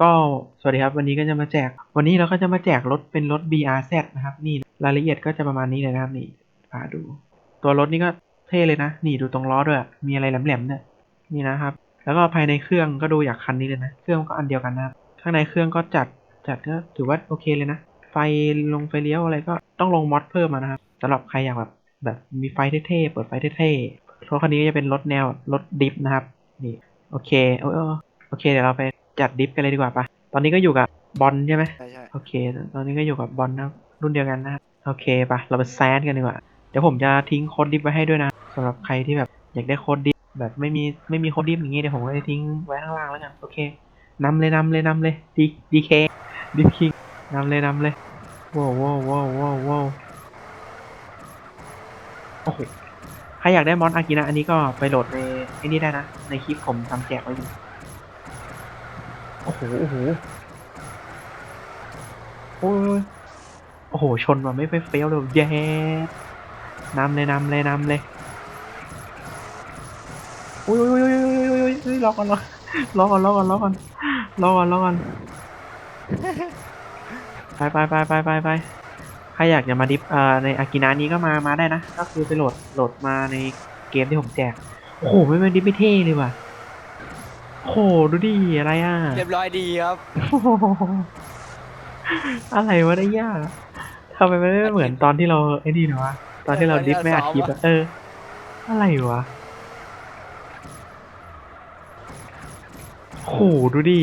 ก็สวัสดีครับวันนี้ก็จะมาแจก วันนี้เราก็จะมาแจกรถเป็นรถ BRZ นะครับ นี่รายละเอียดก็จะประมาณนี้เลยนะครับนี่พาดู ตัวรถนี่ก็เท่เลยนะ นี่ดูตรงล้อด้วยมีอะไรแหลมๆเนี่ยนี่นะครับ แล้วก็ภายในเครื่องก็ดูอยากคันนี้เลยนะ เครื่องก็อันเดียวกันนะครับข้างในเครื่องก็จัดจัดก็ถือว่าโอเคเลยนะ ไฟลงไฟเลี้ยวอะไรก็ต้องลงมอดเพิ่มนะครับสำหรับใครอยากแบบแบบมีไฟเท่ๆเปิดไฟเท่ๆรถคันนี้ก็จะเป็นรถแนวรถดิฟนะครับนี่โอเคโอ้ยโอเคเดี๋ยวเราไป จัดดิฟกันเลยดีกว่าปะตอนนี้ก็อยู่กับบอลใช่ไหมใช่ใช่โอเค ตอนนี้ก็อยู่กับบอลนะรุ่นเดียวกันนะครับโอเคปะเราไปแซดกันดีกว่า เดี๋ยวผมจะทิ้งโค้ดดิฟไว้ให้ด้วยนะสำหรับใครที่แบบอยากได้โค้ดดิฟแบบไม่มีไม่มีโค้ดดิฟอย่างงี้เดี๋ยวผมก็จะทิ้งไว้ข้างล่างแล้วกันโอเคนำเลยนำเลยนำเลยดีดีเคดิฟคิงนำเลยนำเลยว้าวว้าวว้าวว้าวว้าวโอ้โหใครอยากได้มอสอากินะอันนี้ก็ไปโหลดในไอ้นี่ได้นะ ในคลิปผมทำแจกไว้อยู่ โอ้โห โอ้โห โอ้ยโอ้โห ชนมาไม่ไปเฟลเลยแย่นำเลยนำเลยนำเลยโอ้ยโอ้ยโอ้ยโอ้ยโอ้ยโอ้ยโอ้ยรอก่อนรอรอก่อนรอก่อนรอก่อนรอก่อนรอก่อนไปไปไปไปไปไปใครอยากจะมาดิฟเอ่อในอากินานี้ก็มามาได้นะ ก็คือไปโหลดโหลดมาในเกมที่ผมแจก โอ้โหไม่ไม่ดิฟไม่เท่เลยว่ะ โอ้โหดูดิอะไรอะเรียบร้อยดีครับโอ้โหอะไรวะได้ยากทำไมมันไม่เหมือนตอนที่เราไอ้นี่นะวะตอนที่เราดิฟไม่อัดคลิปอะเออ อะไรวะโอ้โหดูดิ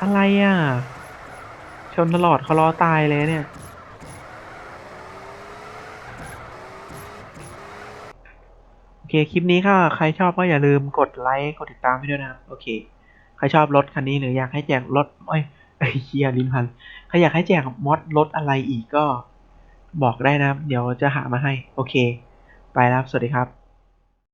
อะไรอะ ชนตลอดเขาล้อตายเลยเนี่ย อเคคลิปนี้ก็ใครชอบก็อย่าลืมกดไลค์กดติดตามให้ด้วยนะครับโอเคใครชอบรถคันนี้หรืออยากให้แจกรถเอ้ยไอ้เฮียลิมพันใครอยากให้แจกมอดรถอะไรอีกก็บอกได้นะครับ เดี๋ยวจะหามาให้ โอเค ไปแล้วสวัสดีครับ